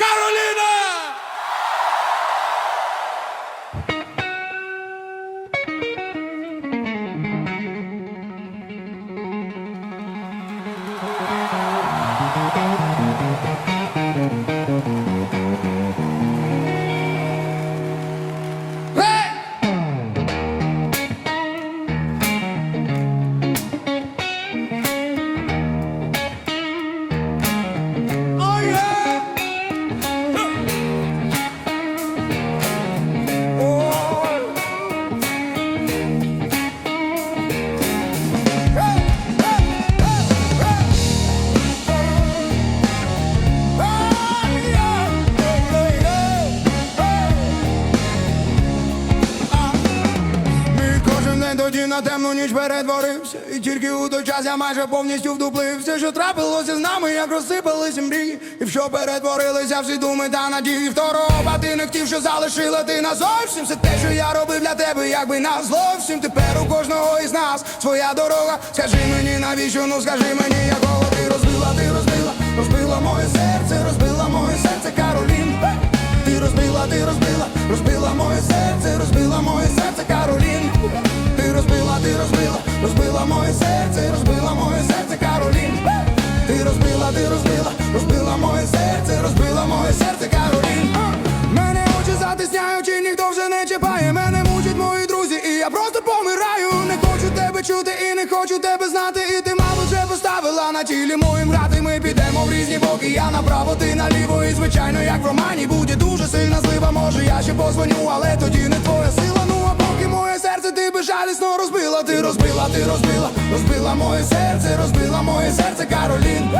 Кароліна! Темну ніч перетворився І тільки у той час я майже повністю вдуплився Що трапилося з нами, як розсипалися мрії. І в що перетворилися всі думи та надії. Второго ти не хотів, що залишила ти назовсім Все те, що я робив для тебе, якби на зловсім Тепер у кожного із нас своя дорога. Скажи мені навіщо, ну скажи мені, якого ти розбила, ти розбила, розбила моє серце, розбила моє серце, Каролін. Ти розбила, ти розбила, розбила моє серце, розбила моє серце, розбила моє серце, розбила моє серце, Каролін. Ти розбила, ти розбила, розбила моє серце, розбила моє серце, Каролін. Мене очі затисняють, і ніхто вже не чіпає. Мене мучать мої друзі, і я просто помираю. Не хочу тебе чути і не хочу тебе знати. І ти, мабуть, вже поставила на тілі моїм грати. Ми підемо в різні боки. Я направо, ти наліво. І звичайно, як в романі буде дуже сильна злива. Може, я ще позвоню, але тоді не твоя сила. Ну а поки моє серце ти безжалісно розбила. Розбила, ти розбила, розбила моє серце, розбила моє серце, Каролін.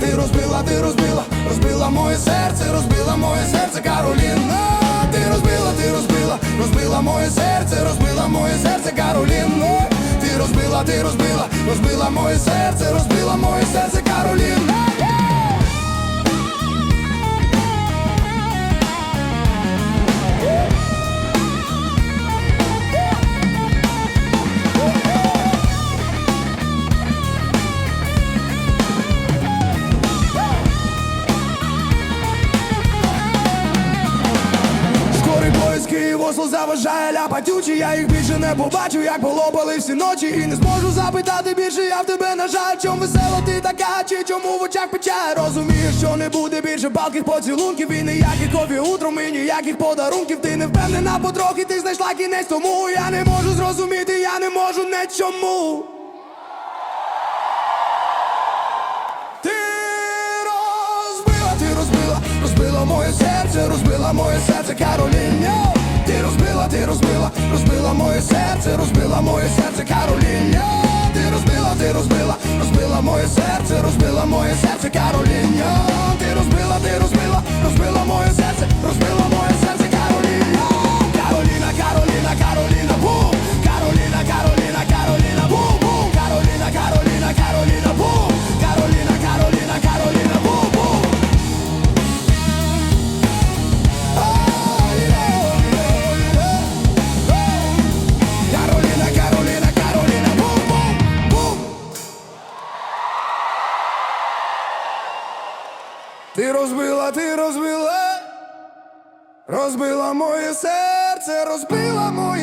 Ти розбила, ти розбила, розбила моє серце, розбила моє серце, Каролін. Ти розбила, ти розбила, розбила моє серце, розбила моє серце, Каролін. Ти розбила, ти розбила, розбила моє серце, розбила моє серце, Осло заважає ляпатючі Я їх більше не побачу, як полопали всі ночі. І не зможу запитати більше, я в тебе на жаль. Чом весела ти така, чи чому в очах печаль Розумієш, що не буде більше балких поцілунків. І ніяких кофі утром, і ніяких подарунків. Ти не впевнена потрохи, ти знайшла кінець. Тому Я не можу зрозуміти, я не можу не чому. Ти розбила, ти розбила, розбила моє серце, розбила моє серце, Каролін. Ти розбила, ти розбила, розбила моє серце, розбила моє серце, Каролін. Ти розбила, ти розбила, розбила моє серце, розбила моє серце, Каролін. Ти розбила, ти розбила, розбила моє серце, розбила моє